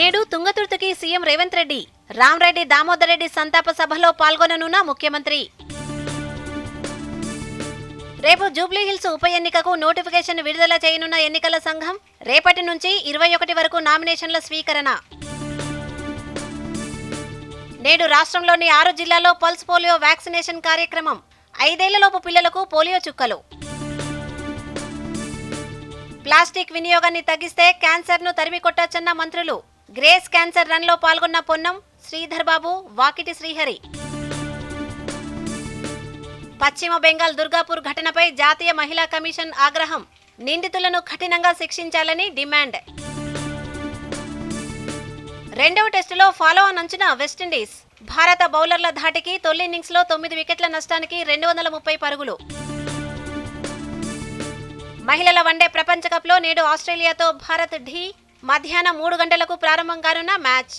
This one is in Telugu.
నేడు తుంగతుర్తికి సీఎం రేవంత్ రెడ్డి రామ్రెడ్డి దామోదర్ రెడ్డి సంతాప సభలో పాల్గొననున్న ముఖ్యమంత్రి. రేపు జూబ్లీహిల్స్ ఉప ఎన్నికకు నోటిఫికేషన్ విడుదల చేయనున్న ఎన్నికల సంఘం రేపటి నుంచి ఇరవై ఒకటి వరకు నామినేషన్ల స్వీకరణ. నేడు రాష్ట్రంలోని ఆరు జిల్లాల్లో పల్స్ పోలియో వ్యాక్సినేషన్ కార్యక్రమం ఐదేళ్ళలోపు పిల్లలకు పోలియో చుక్కలు. ప్లాస్టిక్ వినియోగాన్ని తగ్గిస్తే క్యాన్సర్ను తరిమి కొట్టొచ్చన్న మంత్రులు గ్రేస్ క్యాన్సర్ రన్లో పాల్గొన్న పొన్నం శ్రీధర్ బాబు వాకిటి శ్రీహరి. పశ్చిమ బెంగాల్ దుర్గాపూర్ ఘటనపై జాతీయ మహిళా కమిషన్ ఆగ్రహం. నిందితులను కఠినంగా శిక్షించాలని డిమాండ్. రెండవ టెస్టులో ఫాలో ఆన్ అంచున వెస్టిండీస్ భారత బౌలర్ల ధాటికి తొలి ఇన్నింగ్స్లో తొమ్మిది వికెట్ల నష్టానికి రెండు వందల ముప్పై పరుగులు. మహిళల వన్డే ప్రపంచ కప్లో నేడు ఆస్ట్రేలియాతో భారత్ ఢీ మధ్యాహ్నం మూడు గంటలకు ప్రారంభం కానున్న మ్యాచ్.